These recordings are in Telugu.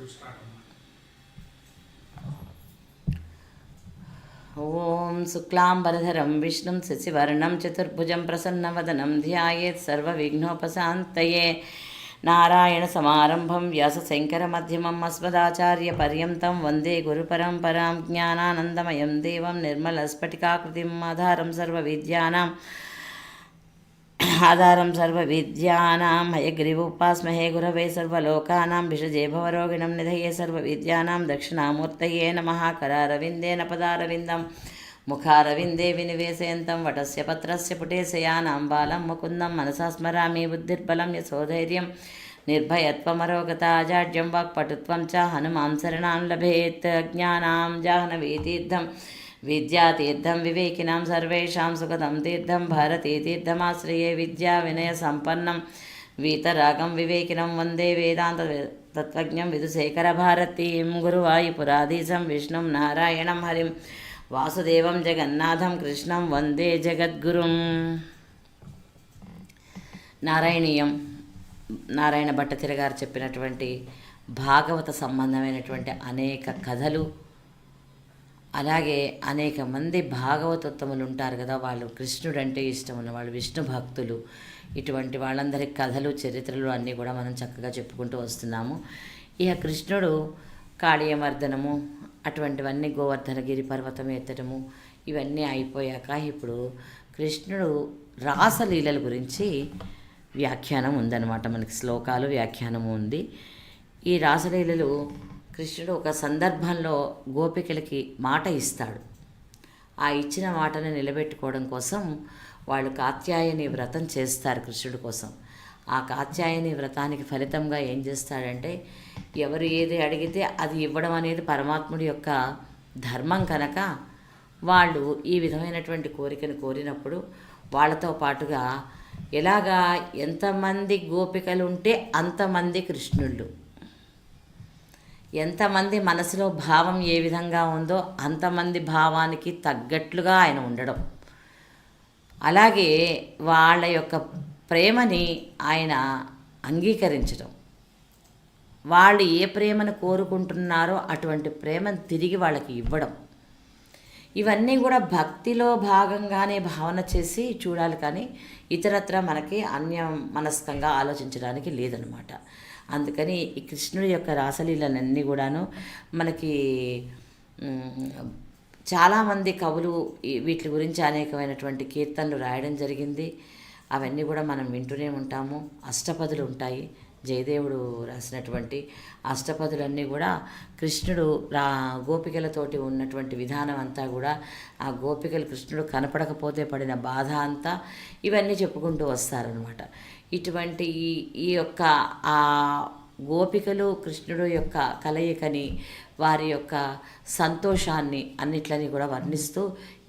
to start ఓం శుక్లాంబరధరం విష్ణుం శశివర్ణం చతుర్భుజం ప్రసన్నవదనం ధ్యాయేత్ సర్వ విఘ్నోపశాంతయే నారాయణ సమారంభం వ్యాస శంకర మధ్యమం అస్మదాచార్య పర్యంతం వందే గురు పరంపరాం జ్ఞానానందమయం దేవం నిర్మల స్ఫటికాకృతిం ఆధారం సర్వ విద్యానాం ఆధారం సర్వ విద్యానాం హయగ్రీవోపాస్మహే గురవే సర్వలోకానాం విషజే భవరోగిణం నిధయే సర్వ విద్యానాం దక్షిణామూర్తయే నమ కరారవిందేన పదారవిందం ముఖారవిందే వినివేశయంతం వటస్య పత్రస్య పుటేశయానాం బాలం ముకుందం మనసా స్మరామి బుద్ధిర్బలం యశోధైర్యం నిర్భయత్వమరోగతాజాడ్యం వాక్పటుత్వం చ హనుమాం శరణాన్ లభేత్ జ్ఞానాం జాహ్నవీతీర్థం విద్యాతీర్థం వివేకినాం సర్వేషాం సుఖదం తీర్థం భారతీతీర్థమాశ్రయే విద్యా వినయ సంపన్నం. వీతరాగం వివేకినం వందే వేదాంత తత్వజ్ఞం విధుశేఖర భారతీం గురువాయుపురాధీశం విష్ణుం నారాయణం హరిం. వాసుదేవం జగన్నాథం కృష్ణం వందే జగద్గురుం. నారాయణీయం నారాయణ భట్టతిరగారు చెప్పినటువంటి భాగవత సంబంధమైనటువంటి అనేక కథలు అలాగే అనేక మంది భాగవతోత్తములు ఉంటారు కదా వాళ్ళు కృష్ణుడు అంటే ఇష్టం ఉన్న వాళ్ళు విష్ణు భక్తులు. ఇటువంటి వాళ్ళందరి కథలు చరిత్రలు అన్నీ కూడా మనం చక్కగా చెప్పుకుంటూ వస్తున్నాము. ఇక కృష్ణుడు కాళీయమర్దనము అటువంటివన్నీ గోవర్ధనగిరి పర్వతం ఎత్తడము ఇవన్నీ అయిపోయాక ఇప్పుడు కృష్ణుడు రాసలీలల గురించి వ్యాఖ్యానం ఉందన్నమాట. మనకి శ్లోకాలు వ్యాఖ్యానము ఉంది. ఈ రాసలీలలు కృష్ణుడు ఒక సందర్భంలో గోపికలకి మాట ఇస్తాడు. ఆ ఇచ్చిన మాటను నిలబెట్టుకోవడం కోసం వాళ్ళు కాత్యాయని వ్రతం చేస్తారు కృష్ణుడి కోసం. ఆ కాత్యాయని వ్రతానికి ఫలితంగా ఏం చేస్తాడంటే ఎవరు ఏది అడిగితే అది ఇవ్వడం అనేది పరమాత్ముడి యొక్క ధర్మం కనుక వాళ్ళు ఈ విధమైనటువంటి కోరికను కోరినప్పుడు వాళ్ళతో పాటుగా ఎలాగా ఎంతమంది గోపికలు ఉంటే అంతమంది కృష్ణుళ్ళు. ఎంతమంది మనసులో భావం ఏ విధంగా ఉందో అంతమంది భావానికి తగ్గట్లుగా ఆయన ఉండడం. అలాగే వాళ్ళ యొక్క ప్రేమని ఆయన అంగీకరించడం. వాళ్ళు ఏ ప్రేమను కోరుకుంటున్నారో అటువంటి ప్రేమను తిరిగి వాళ్ళకి ఇవ్వడం. ఇవన్నీ కూడా భక్తిలో భాగంగానే భావన చేసి చూడాలి కానీ ఇతరత్ర మనకి అన్య మనస్కంగా ఆలోచించడానికి లేదనమాట. అందుకని ఈ కృష్ణుడి యొక్క రాసలీలన్నీ కూడాను మనకి చాలామంది కవులు వీటి గురించి అనేకమైనటువంటి కీర్తనలు రాయడం జరిగింది. అవన్నీ కూడా మనం వింటూనే ఉంటాము. అష్టపదులు ఉంటాయి. జయదేవుడు రాసినటువంటి అష్టపదులన్నీ కూడా కృష్ణుడు రా గోపికలతోటి ఉన్నటువంటి విధానం అంతా కూడా ఆ గోపికలు కృష్ణుడు కనపడకపోతే పడిన బాధ అంతా ఇవన్నీ చెప్పుకుంటూ వస్తారనమాట ఇటువంటి ఈ ఈ యొక్క ఆ గోపికలు కృష్ణుడు యొక్క కలయికని వారి యొక్క సంతోషాన్ని అన్నిట్లని కూడా వర్ణిస్తూ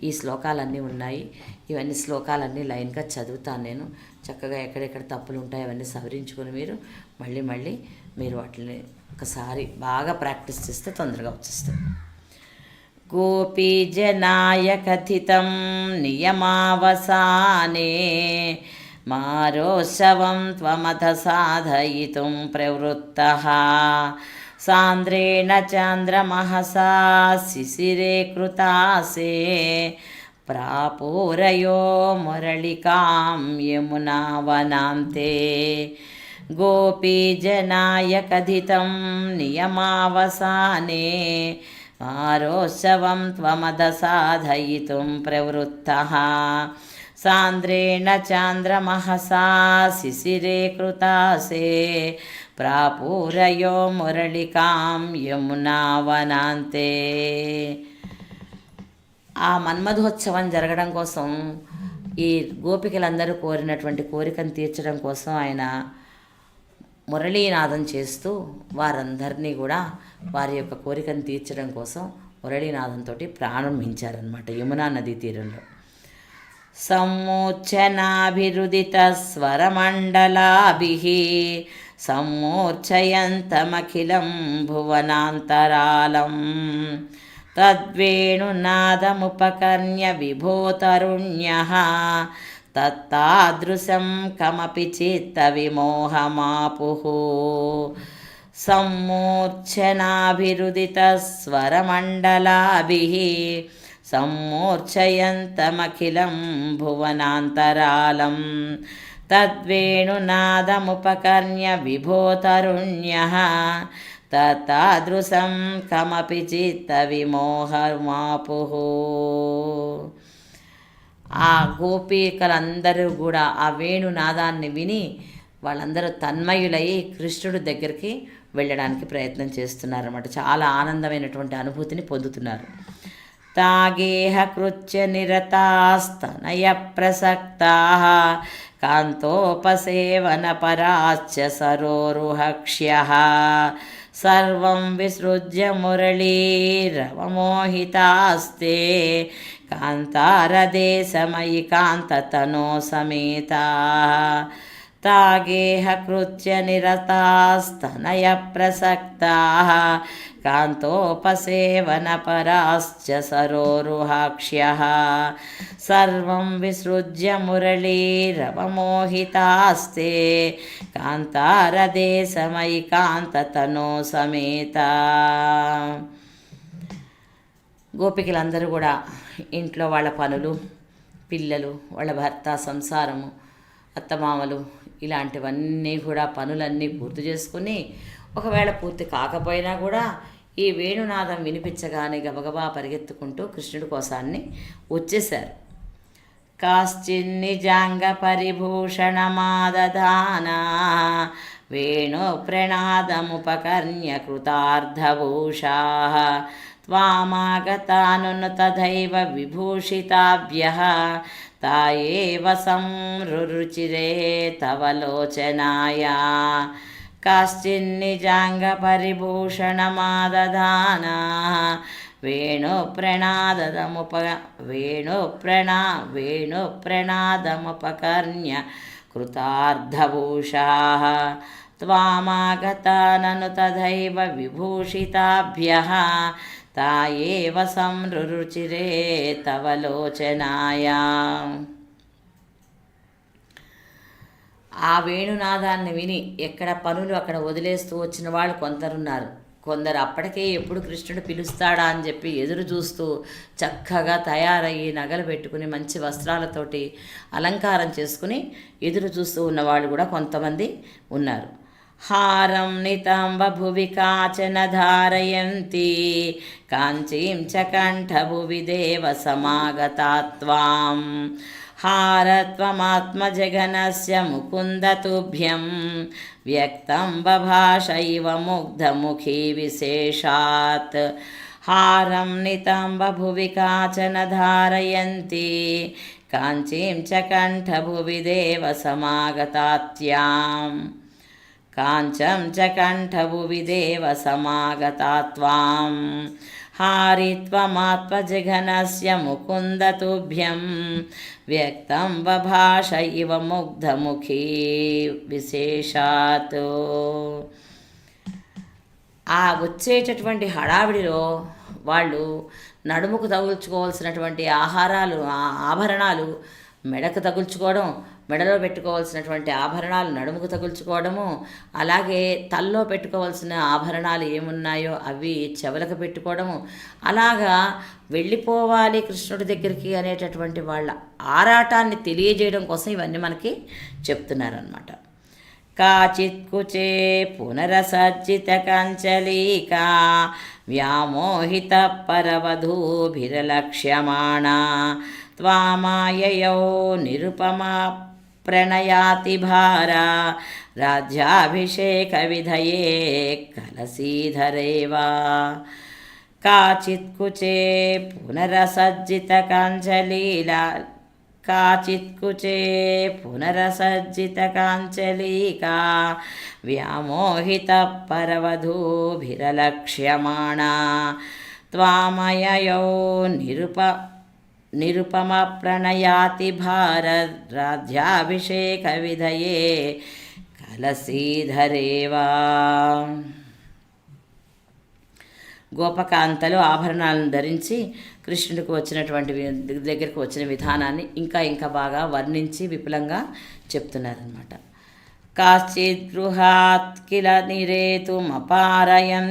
ఈ శ్లోకాలన్నీ ఉన్నాయి. ఇవన్నీ శ్లోకాలన్నీ లైన్గా చదువుతాను నేను. చక్కగా ఎక్కడెక్కడ తప్పులు ఉంటాయి అవన్నీ సవరించుకొని మీరు మళ్ళీ మళ్ళీ మీరు వాటిని ఒకసారి బాగా ప్రాక్టీస్ చేస్తే తొందరగా వచ్చేస్తుంది గోపీజనాయ కథితం నియమావసానే మారోత్సవం త్వమథ సాధయితుం ప్రవృత్తः సాంద్రేణ చాంద్రమహసా శిశిరే కృతాసే ప్రాపూరయో మురళికాం యమునావనాంతే గోపీజనాయ కథితం నియమావసానే మారోత్సవం త్వమద సాధయితుం ప్రవృత్తः సాంద్రేణ చాంద్రమహసా శిశిరే కృతాసే ప్రాపూరయో మురళికాం యమునావనాంతే ఆ మన్మధోత్సవం జరగడం కోసం ఈ గోపికలందరూ కోరినటువంటి కోరికను తీర్చడం కోసం ఆయన మురళీనాదం చేస్తూ వారందరినీ కూడా వారి యొక్క కోరికను తీర్చడం కోసం మురళీనాదంతో ప్రారంభించారనమాట యమునా నదీ తీరంలో. सम्मूर्छनाभिरुदितस्वरमण्डलाभिः सम्मूर्छयन्तमखिलं भुवनान्तरालं तद्वेणुनादमुपकर्ण्य विभोतरुण्यः तत्तादृशं कमपि चित्तविमोहमापुः सम्मूर्च्छनाभिरुदितस्वरमण्डलाभिः సమ్మూర్ఛయంతమఖిలం భువనాంతరాలం తద్వేణునాదముపకర్ణ్య విభోతరుణ్య తాదృశం కమపి చిత్త విమోహమాపుః. ఆ గోపికలందరూ కూడా ఆ వేణునాదాన్ని విని వాళ్ళందరూ తన్మయులై కృష్ణుడి దగ్గరికి వెళ్ళడానికి ప్రయత్నం చేస్తున్నారన్నమాట. చాలా ఆనందమైనటువంటి అనుభూతిని పొందుతున్నారు. తాగేహ కృత్య నిరతాస్తనయ ప్రసక్తా కాంతోపసేవన పరాశ్చ సరోరుహక్ష్య సర్వం విసృజ్య మురళీరవమోహితాస్తే కాంతారదేశమయి కాంతతనో సమేతా తాగేహ కృత్య నిరతాస్తనయ ప్రసక్తా కాంతోపసేవనపరాశ్చ సరోరుహాక్ష్య సర్వం విసృజ్య మురళీరవమోహితాస్తే కాంతారదేశమయి కాంతతనో సమేత గోపికలందరూ కూడా ఇంట్లో వాళ్ళ పనులు పిల్లలు వాళ్ళ భర్త సంసారము అత్తమామలు ఇలాంటివన్నీ కూడా పనులన్నీ పూర్తి చేసుకుని ఒకవేళ పూర్తి కాకపోయినా కూడా ఈ వేణునాదం వినిపించగానే గబగబా పరిగెత్తుకుంటూ కృష్ణుడి కోసాన్ని వచ్చేశారు. కాశ్చిన్నిజాంగ పరిభూషణమాదధాన వేణు ప్రణాదముపకర్ణ్య కృతార్థభూషా త్వామాగతానును తథైవ విభూషితాభ్య ता एव संरुचिरे तव लोचनाया काश्चिन्निजाङ्गपरिभूषणमादधानाः वेणुप्रणादमुप वेणुप्रणा वेणुप्रणादमुपकर्ण्य कृतार्धभूषाः त्वामागता ननु तथैव विभूषिताभ्यः తా ఏవ సంరుచిరే తవ లోచనాయా. ఆ వేణునాదాన్ని విని ఎక్కడ పనులు అక్కడ వదిలేస్తూ వచ్చిన వాళ్ళు కొందరున్నారు. కొందరు అప్పటికే ఎప్పుడు కృష్ణుడు పిలుస్తాడా అని చెప్పి ఎదురు చూస్తూ చక్కగా తయారయ్యి నగలు పెట్టుకుని మంచి వస్త్రాలతోటి అలంకారం చేసుకుని ఎదురు చూస్తూ ఉన్నవాళ్ళు కూడా కొంతమంది ఉన్నారు. హారం నితాంబభువి కాచన ధారయంతి కాంచీం చ కంఠభువి దేవ సమాగతాత్వాం హారత్వమాత్మజగనస్య ముకుందతుభ్యం వ్యక్తం బభాష ఇవ ముగ్ధముఖీ విశేషాత్ హారం నితాంబభువి కాచన ధారయంతి కాంచీం చ కంఠభువి దేవ సమాగతాత్యాం కాంచం చ కంఠభువిదేవ సమాగతా త్వాం. హారిత్వమాత్మజఘనస్య ముకుందతుభ్యం. వ్యక్తం వభాష ఇవ ముగ్ధముఖీ విశేషాత్. ఆ వచ్చేటటువంటి హడావిడిలో వాళ్ళు నడుముకు తగుల్చుకోవాల్సినటువంటి ఆహారాలు ఆభరణాలు మెడకు తగుల్చుకోవడం మెడలో పెట్టుకోవాల్సినటువంటి ఆభరణాలు నడుముకు తగుల్చుకోవడము అలాగే తల్లో పెట్టుకోవాల్సిన ఆభరణాలు ఏమున్నాయో అవి చెవులకు పెట్టుకోవడము. అలాగా వెళ్ళిపోవాలి కృష్ణుడి దగ్గరికి అనేటటువంటి వాళ్ళ ఆరాటాన్ని తెలియజేయడం కోసం ఇవన్నీ మనకి చెప్తున్నారనమాట కాచిత్కుచే పునరసజ్జిత కంచలీకా వ్యామోహిత పరవధూభిరలక్ష్యమాణా త్వామాయయో నిరుపమా ప్రణయాతి భార రాజ్యాభిషేక విధయే కలసీధరేవా కాచిత్కుచే పునరసజ్జిత కాంచలీలా కాచిత్కుచే పునరసజ్జిత కాంచలీకా వ్యామోహిత పరవధూభిరలక్ష్యమాణా త్వామయయో నిరుప నిరుపమ ప్రణయాతి భారత్ రాధ్యాభిషేక విధయే కలసీధరేవా గోపకాంతలు ఆభరణాలను ధరించి కృష్ణుడికి వచ్చినటువంటి దగ్గరికి వచ్చిన విధానాన్ని ఇంకా ఇంకా బాగా వర్ణించి విపులంగా చెప్తున్నారనమాట కాశ్చిద్ గృహాత్ కిల నిరేతుమపారయం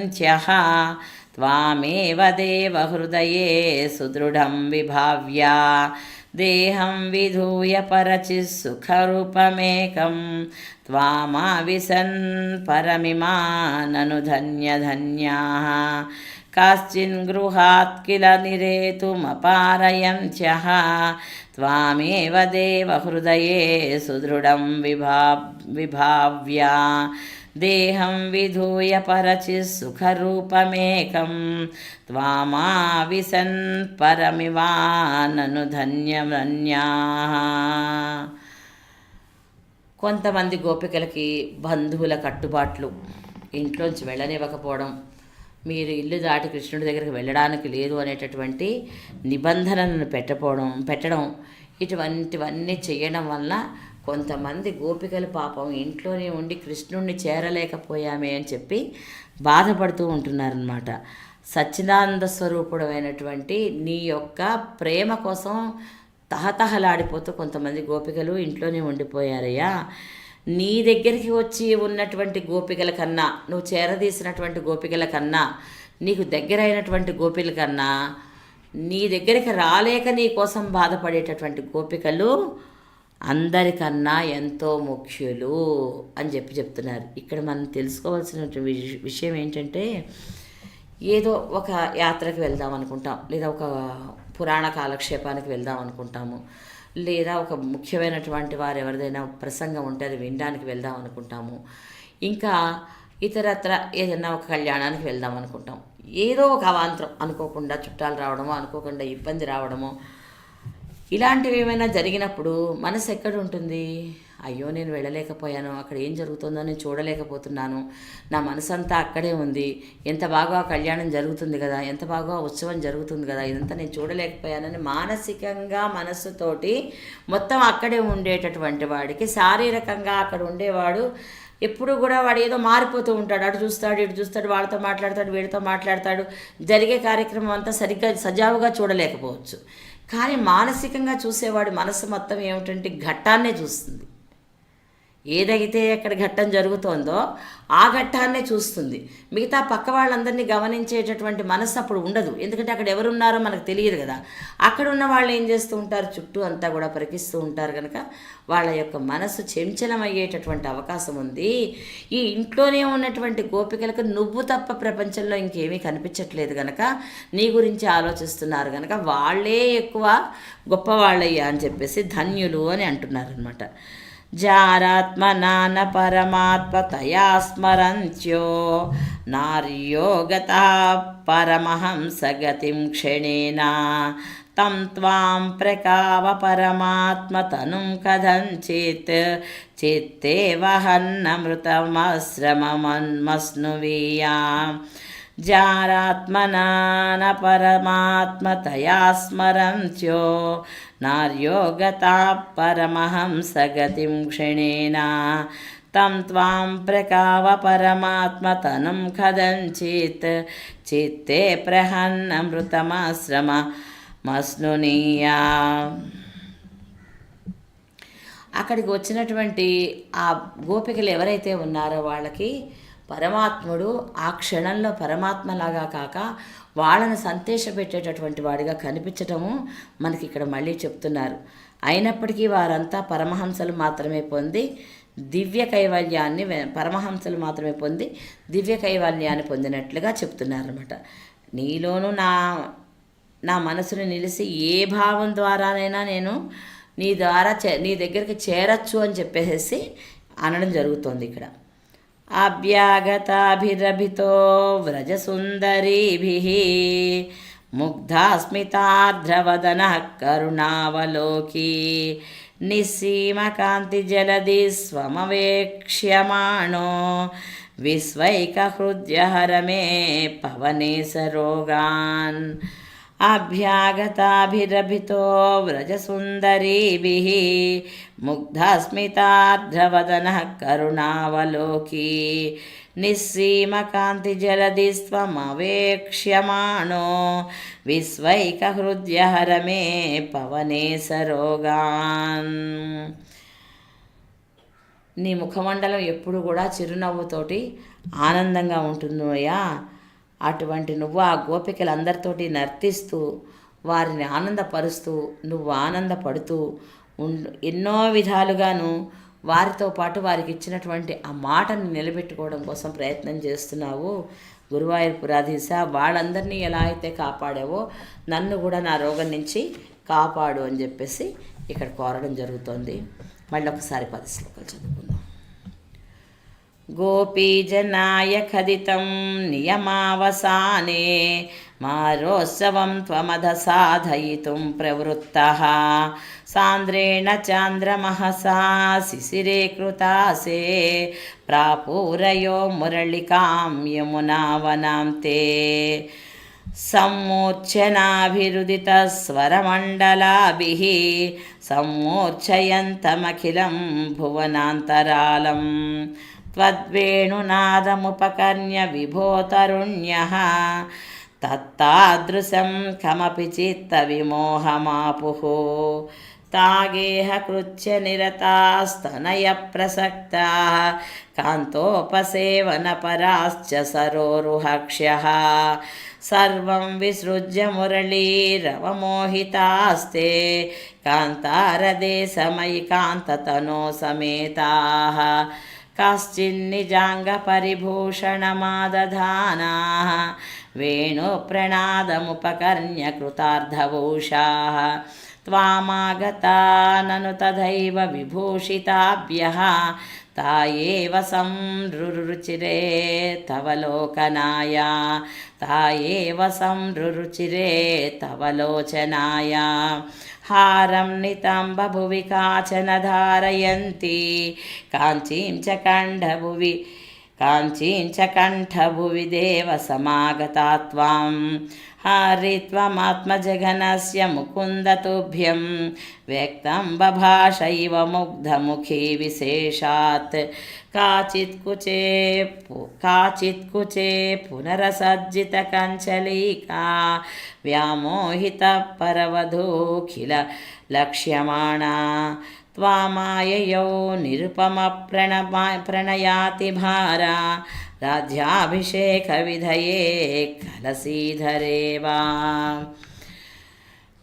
त्वामेव देवहृदये सुदृढं विभाव्या। देहं विधूय परचिः सुखरूपमेकं। त्वामाविशन् परमिमाननु धन्यधन्याः काश्चिन् गृहात् किल निरेतुमपारयन्त्यः त्वामेव देवहृदये सुदृढं विभा विभाव्या देहं विधूय परचिः सुखरूपमेकं त्वामाविशन् परमिवाननु ధన్యమన్యాः కొంతమంది గోపికలకి బంధువుల కట్టుబాట్లు ఇంట్లోంచి వెళ్ళనివ్వకపోవడం మీరు ఇల్లు దాటి కృష్ణుడి దగ్గరికి వెళ్ళడానికి లేదు అనేటటువంటి నిబంధనలను పెట్టపోవడం పెట్టడం ఇటువంటివన్నీ చేయడం వల్ల కొంతమంది గోపికలు పాపం ఇంట్లోనే ఉండి కృష్ణుడిని చేరలేకపోయామే అని చెప్పి బాధపడుతూ ఉంటున్నారనమాట సచ్చిదానంద స్వరూపుడమైనటువంటి నీ యొక్క ప్రేమ కోసం తహతహలాడిపోతూ కొంతమంది గోపికలు ఇంట్లోనే ఉండిపోయారయ్యా. నీ దగ్గరికి వచ్చి ఉన్నటువంటి గోపికల కన్నా నువ్వు చేరదీసినటువంటి గోపికల కన్నా నీకు దగ్గరైనటువంటి గోపికల కన్నా నీ దగ్గరికి రాలేక నీ కోసం బాధపడేటటువంటి గోపికలు అందరికన్నా ఎంతో ముఖ్యులు అని చెప్పి చెప్తున్నారు. ఇక్కడ మనం తెలుసుకోవాల్సిన విషయం ఏంటంటే ఏదో ఒక యాత్రకు వెళ్దాం అనుకుంటాం లేదా ఒక పురాణ కాలక్షేపానికి వెళ్దాం అనుకుంటాము. లేదా ఒక ముఖ్యమైనటువంటి వారు ఎవరిదైనా ప్రసంగం ఉంటే అది వినడానికి వెళ్దాం అనుకుంటాము. ఇంకా ఇతరత్ర ఏదైనా ఒక కళ్యాణానికి వెళ్దాం అనుకుంటాం. ఏదో ఒక అవాంతరం అనుకోకుండా చుట్టాలు రావడమో అనుకోకుండా ఇబ్బంది రావడమో ఇలాంటివి ఏమైనా జరిగినప్పుడు మనసు ఎక్కడ ఉంటుంది? అయ్యో నేను వెళ్ళలేకపోయాను. అక్కడ ఏం జరుగుతుందో నేను చూడలేకపోతున్నాను. నా మనసు అంతా అక్కడే ఉంది. ఎంత బాగా కళ్యాణం జరుగుతుంది కదా ఎంత బాగా ఉత్సవం జరుగుతుంది కదా ఇదంతా నేను చూడలేకపోయానని మానసికంగా మనస్సుతోటి మొత్తం అక్కడే ఉండేటటువంటి వాడికి శారీరకంగా అక్కడ ఉండేవాడు ఎప్పుడు కూడా వాడు ఏదో మారిపోతూ ఉంటాడు. అటు చూస్తాడు ఇటు చూస్తాడు వాళ్ళతో మాట్లాడతాడు వీడితో మాట్లాడతాడు. జరిగే కార్యక్రమం అంతా సరిగ్గా సజావుగా చూడలేకపోవచ్చు. కానీ మానసికంగా చూసేవాడి మనసు మొత్తం ఏమిటంటే ఘట్టాన్నే చూస్తుంది. ఏదైతే అక్కడ ఘట్టం జరుగుతోందో ఆ ఘట్టాన్నే చూస్తుంది. మిగతా పక్క వాళ్ళందరినీ గమనించేటటువంటి మనసు అప్పుడు ఉండదు. ఎందుకంటే అక్కడ ఎవరున్నారో మనకు తెలియదు కదా. అక్కడ ఉన్న వాళ్ళు ఏం చేస్తూ ఉంటారు? చుట్టూ అంతా కూడా పరికిస్తూ ఉంటారు కనుక వాళ్ళ యొక్క మనసు చెంచలమయ్యేటటువంటి అవకాశం ఉంది. ఈ ఇంట్లోనే ఉన్నటువంటి గోపికలకు నువ్వు తప్ప ప్రపంచంలో ఇంకేమీ కనిపించట్లేదు కనుక నీ గురించి ఆలోచిస్తున్నారు కనుక వాళ్ళే ఎక్కువ గొప్పవాళ్ళయ్యా అని చెప్పేసి ధన్యులు అని అంటున్నారు జారాత్మనాన పరమాత్మతయా స్మరంత్యో నార్యోగత పరమహంసగతిం క్షణేన తం త్వాం ప్రకావ పరమాత్మతనుం కథంచిత్ చిత్తే వహన్నమృతమశ్రమమన్మస్నువీయా జారాత్మనాన పరమాత్మతయా స్మరంత్యో నార్యో గతా పరమహంసగతిం క్షణేనా తం త్వాం ప్రకావ పరమాత్మతనం కదంచిత్ చిత్తే ప్రహన్నమృతమాశ్రమ మస్నునీయా అక్కడికి వచ్చినటువంటి ఆ గోపికలు ఎవరైతే ఉన్నారో వాళ్ళకి పరమాత్ముడు ఆ క్షణంలో పరమాత్మలాగా కాక వాళ్ళని సంతోషపెట్టేటటువంటి వాడిగా కనిపించటము మనకి ఇక్కడ మళ్ళీ చెప్తున్నారు. అయినప్పటికీ వారంతా పరమహంసలు మాత్రమే పొంది దివ్య కైవల్యాన్ని పరమహంసలు మాత్రమే పొంది దివ్య కైవల్యాన్ని పొందినట్లుగా చెప్తున్నారన్నమాట. నీలోనూ నా నా మనసును నిలిచి ఏ భావం ద్వారానైనా నేను నీ ద్వారా చే నీ దగ్గరికి చేరచ్చు అని చెప్పేసి అనడం జరుగుతోంది ఇక్కడ. अभ्यागताभिरभितो व्रजसुन्दरीभिः मुग्धास्मितार्ध्रवदनः करुणावलोकी निःसीमकान्तिजलधि स्वमवेक्ष्यमाणो विस्वैकहृद्यहर मे पवने सरोगान् అభ్యాగతాభిరభితో వ్రజసుందరీభిः ముగ్ధస్మితార్ధ్రవదనः కరుణావలోకీ నిస్సీమకాంతిజలది స్వమవేక్ష్యమాణో విస్వైకహృద్యహర మే పవనే సరోగాన్ నీ ముఖమండలం ఎప్పుడు కూడా చిరునవ్వుతోటి ఆనందంగా ఉంటుందోయా? అటువంటి నువ్వు ఆ గోపికలందరితోటి నర్తిస్తూ వారిని ఆనందపరుస్తూ నువ్వు ఆనందపడుతూ ఎన్నో విధాలుగాను వారితో పాటు వారికి ఇచ్చినటువంటి ఆ మాటను నిలబెట్టుకోవడం కోసం ప్రయత్నం చేస్తున్నావు. గురువాయూర్ పురాధీశ వాళ్ళందరినీ ఎలా అయితే కాపాడావో నన్ను కూడా నా రోగం నుంచి కాపాడు అని చెప్పేసి ఇక్కడ కోరడం జరుగుతోంది. మళ్ళీ ఒకసారి పది శ్లోకాలు చదువుకుందాం. गोपीजनाय खदितं नियमावसाने मारोत्सवं त्वमधसाधयितुं प्रवृत्तः सान्द्रेण चान्द्रमहसा शिशिरे कृतासे प्रापूरयो मुरळिकां यमुनावनां ते सम्मूर्च्छनाभिरुदितस्वरमण्डलाभिः सम्मूर्च्छयन्तमखिलं भुवनान्तरालम् त्वद्वेणुनादमुपकर्ण्य विभोतरुण्यः तत्तादृशं कमपि चित्तविमोहमापुः तागेहकृत्य निरतास्तनयप्रसक्ताः कान्तोपसेवनपराश्च सरोरुहक्ष्यः सर्वं विसृज्य मुरलीरवमोहितास्ते कान्तारदेशमयि कान्ततनो समेताः काश्चिन्निजाङ्गपरिभूषणमादधानाः वेणुप्रणादमुपकर्ण्य कृतार्धभूषाः त्वामागता ननु तथैव विभूषिताभ्यः తాయేవ సంరురుచిరే తవలోకనాయ. తాయేవ సంరురుచిరే తవలోచనాయ. హారం నితంబభువి కాచన ధారయంతి. కాంచీం చ కంఠభువి కాంచీం చ కంఠభువి దేవ సమాగతా च कण्ठभुवि देवसमागता त्वां हारित्वमात्मजघनस्य मुकुन्दतुभ्यं व्यक्तं बभाषैव मुग्धमुखी विशेषात् काचित् कुचे पु काचित् कुचे पुनरसज्जितकञ्चलीका व्यामोहितपरवधूखिल लक्ष्यमाणा त्वामाययौ निरुपमप्रणमा प्रणयाति भारा రాజ్యాభిషేకవిధయే కలసీధరేవా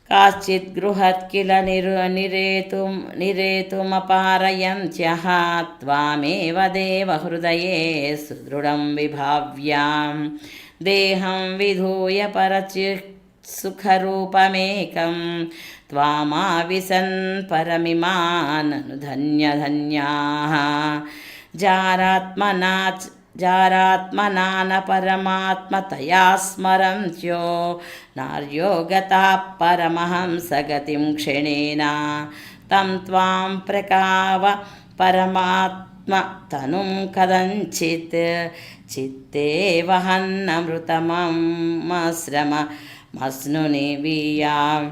కాశ్చిత్ గృహత్ కిల నిరు నిరేతుం నిరేతుమపారయంత్యః త్వామేవ దేవహృదయే సుదృఢం విభావ్యాం. దేహం విధూయ పరచి సుఖరూపమేకం త్వామావిసన్ పరమిమాననుధన్యధన్యాः. జారాత్మనా जारात्मना जारात्मना न परमात्मतया स्मरन्त्यो नार्यो गताः परमहंसगतिं क्षणेन तं त्वां प्रकाव परमात्मतनुं कथञ्चित् चित्ते वहन्नमृतमश्रम मस्नुनिवीयाम्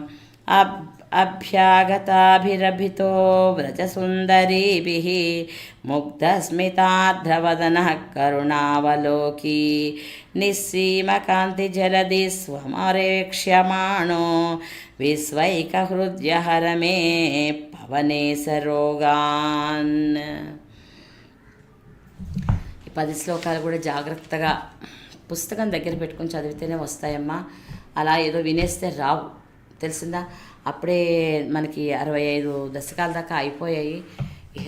अब् अभ्यागताभिरभितो व्रजसुन्दरीभिः मुग्धस्मितार्द्रवदनः करुणावलोकी निःसीमकान्तिजलधि स्वमरेक्ष्यमाणो विस्वैकहृद्यहर मे पवने सरोगान् ఈ పది శ్లోకాలు కూడా జాగ్రత్తగా పుస్తకం దగ్గర పెట్టుకుని చదివితేనే వస్తాయమ్మా అలా ఏదో వినేస్తే రావు తెలిసిందా అప్పుడే మనకి అరవై ఐదు దశకాల దాకా అయిపోయాయి. ఇక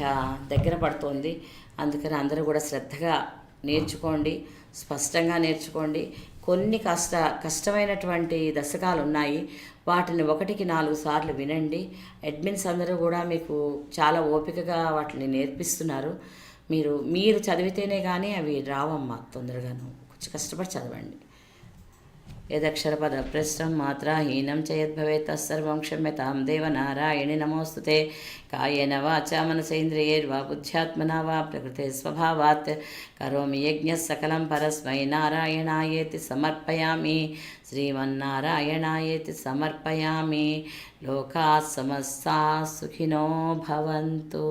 దగ్గర పడుతోంది. అందుకని అందరూ కూడా శ్రద్ధగా నేర్చుకోండి. స్పష్టంగా నేర్చుకోండి. కొన్ని కష్ట కష్టమైనటువంటి దశకాలు ఉన్నాయి. వాటిని ఒకటికి నాలుగు సార్లు వినండి. అడ్మిన్స్ అందరూ కూడా మీకు చాలా ఓపికగా వాటిని నేర్పిస్తున్నారు. మీరు మీరు చదివితేనే కానీ అవి రావమ్మా తొందరగాను. కొంచెం కష్టపడి చదవండి. यदक्षरपदप्रश्रं मात्राहीनं च यद्भवेत् तत्सर्वं क्षम्यतां। देवनारायणि नमोऽस्तु ते। कायन वाचा मनसेन्द्रियैर्वा बुद्ध्यात्मना वा प्रकृते स्वभावात्। करोमि यज्ञ सकल परस्मै। नारायणायेति समर्पयामि। श्रीमन्नारायणायेति समर्पयामि। लोका समस्ता सुखिनो भवन्तु।